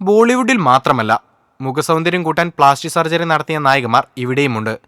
ബോളിവുഡിൽ മാത്രമല്ല മുഖസൗന്ദര്യം കൂട്ടാൻ പ്ലാസ്റ്റിക് സർജറി നടത്തിയ നായികമാർ ഇവിടെയുമുണ്ട്.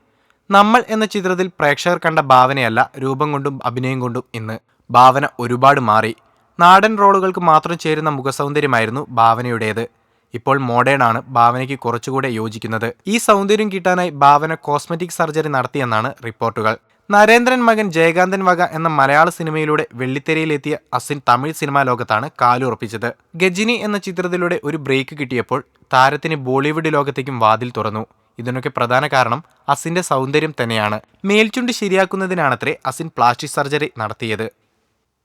നമ്മൾ എന്ന ചിത്രത്തിൽ പ്രേക്ഷകർ കണ്ട ഭാവനയല്ല രൂപം കൊണ്ടും അഭിനയം കൊണ്ടും ഇന്ന്. ഭാവന ഒരുപാട് മാറി. നാടൻ റോളുകൾക്ക് മാത്രം ചേരുന്ന മുഖസൗന്ദര്യമായിരുന്നു ഭാവനയുടേത്. ഇപ്പോൾ മോഡേൺ ആണ് ഭാവനയ്ക്ക് കുറച്ചുകൂടെ യോജിക്കുന്നത്. ഈ സൗന്ദര്യം കിട്ടാനായി ഭാവന കോസ്മെറ്റിക് സർജറി നടത്തിയെന്നാണ് റിപ്പോർട്ടുകൾ. നരേന്ദ്രൻ മകൻ ജയകാന്തൻ വക എന്ന മലയാള സിനിമയിലൂടെ വെള്ളിത്തെരയിലെത്തിയ അസിൻ തമിഴ് സിനിമാ ലോകത്താണ് കാലുറപ്പിച്ചത്. ഗജിനി എന്ന ചിത്രത്തിലൂടെ ഒരു ബ്രേക്ക് കിട്ടിയപ്പോൾ താരത്തിന് ബോളിവുഡ് ലോകത്തേക്കും വാതിൽ തുറന്നു. ഇതിനൊക്കെ പ്രധാന കാരണം അസിന്റെ സൗന്ദര്യം തന്നെയാണ്. മേൽചുണ്ട് ശരിയാക്കുന്നതിനാണത്രേ അസിൻ പ്ലാസ്റ്റിക് സർജറി നടത്തിയത്.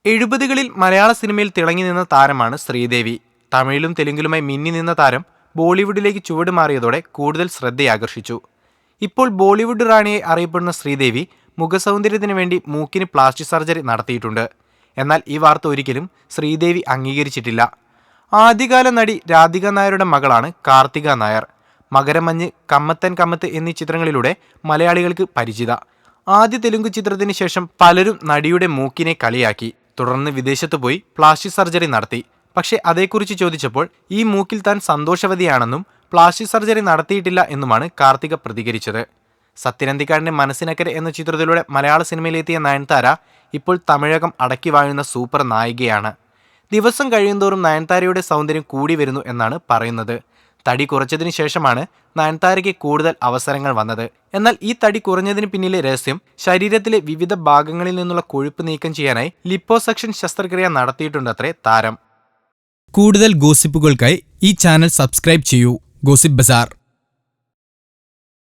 എഴുപതുകളിൽ മലയാള സിനിമയിൽ തിളങ്ങി നിന്ന താരമാണ് ശ്രീദേവി. തമിഴിലും തെലുങ്കിലുമായി മിന്നി നിന്ന താരം ബോളിവുഡിലേക്ക് ചുവട് മാറിയതോടെ കൂടുതൽ ശ്രദ്ധയാകർഷിച്ചു. ഇപ്പോൾ ബോളിവുഡ് റാണിയെ അറിയപ്പെടുന്ന ശ്രീദേവി മുഖസൗന്ദര്യത്തിന് വേണ്ടി മൂക്കിന് പ്ലാസ്റ്റിക് സർജറി നടത്തിയിട്ടുണ്ട്. എന്നാൽ ഈ വാർത്ത ഒരിക്കലും ശ്രീദേവി അംഗീകരിച്ചിട്ടില്ല. ആദ്യകാല നടി രാധിക നായരുടെ മകളാണ് കാർത്തിക നായർ. മകരമഞ്ഞ് കമ്മത്തൻ കമ്മത്ത് എന്നീ ചിത്രങ്ങളിലൂടെ മലയാളികൾക്ക് പരിചിത. ആദ്യ തെലുങ്ക് ചിത്രത്തിന് ശേഷം പലരും നടിയുടെ മൂക്കിനെ കളിയാക്കി. തുടർന്ന് വിദേശത്ത് പോയി പ്ലാസ്റ്റിക് സർജറി നടത്തി. പക്ഷേ അതേക്കുറിച്ച് ചോദിച്ചപ്പോൾ ഈ മൂക്കിൽ താൻ സന്തോഷവതിയാണെന്നും പ്ലാസ്റ്റിക് സർജറി നടത്തിയിട്ടില്ല എന്നുമാണ് കാർത്തിക പ്രതികരിച്ചത്. സത്യനന്ദിക്കാടിന്റെ മനസ്സിനക്കരെ എന്ന ചിത്രത്തിലൂടെ മലയാള സിനിമയിലെത്തിയ നയൻതാര ഇപ്പോൾ തമിഴകം അടക്കി വാഴുന്ന സൂപ്പർ നായികയാണ്. ദിവസം കഴിയുന്തോറും നയൻതാരയുടെ സൗന്ദര്യം കൂടി വരുന്നു എന്നാണ് പറയുന്നത്. തടി കുറച്ചതിന് ശേഷമാണ് നയൻതാരയ്ക്ക് കൂടുതൽ അവസരങ്ങൾ വന്നത്. എന്നാൽ ഈ തടി കുറഞ്ഞതിന് പിന്നിലെ രഹസ്യം ശരീരത്തിലെ വിവിധ ഭാഗങ്ങളിൽ നിന്നുള്ള കൊഴുപ്പ് നീക്കം ചെയ്യാനായി ലിപ്പോസക്ഷൻ ശസ്ത്രക്രിയ നടത്തിയിട്ടുണ്ടത്രേ താരം. കൂടുതൽ ഗോസിപ്പുകൾക്കായി ഈ ചാനൽ സബ്സ്ക്രൈബ് ചെയ്യൂ. Gossip bazaar.